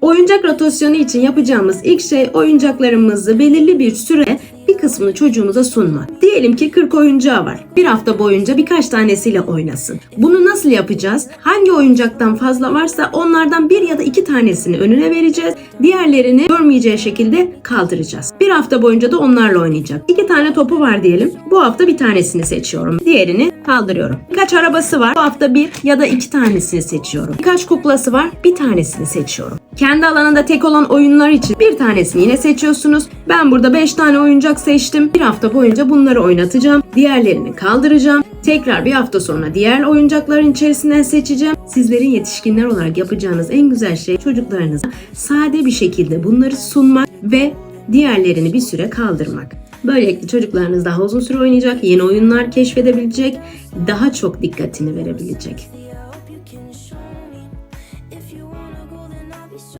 Oyuncak rotasyonu için yapacağımız ilk şey oyuncaklarımızı belirli bir süre bir kısmını çocuğumuza sunmak. Diyelim ki 40 oyuncağı var. Bir hafta boyunca birkaç tanesiyle oynasın. Bunu nasıl yapacağız? Hangi oyuncaktan fazla varsa onlardan bir ya da iki tanesini önüne vereceğiz. Diğerlerini görmeyeceği şekilde kaldıracağız. Bir hafta boyunca da onlarla oynayacak. İki tane topu var diyelim. Bu hafta bir tanesini seçiyorum. Diğerini kaldırıyorum. Birkaç arabası var. Bu hafta bir ya da iki tanesini seçiyorum. Birkaç kuklası var. Bir tanesini seçiyorum. Kendi alanında tek olan oyunlar için bir tanesini yine seçiyorsunuz. Ben burada 5 tane oyuncak seçtim. Bir hafta boyunca bunları oynatacağım. Diğerlerini kaldıracağım. Tekrar bir hafta sonra diğer oyuncakların içerisinden seçeceğim. Sizlerin yetişkinler olarak yapacağınız en güzel şey çocuklarınıza sade bir şekilde bunları sunmak ve diğerlerini bir süre kaldırmak. Böylelikle çocuklarınız daha uzun süre oynayacak, yeni oyunlar keşfedebilecek, daha çok dikkatini verebilecek.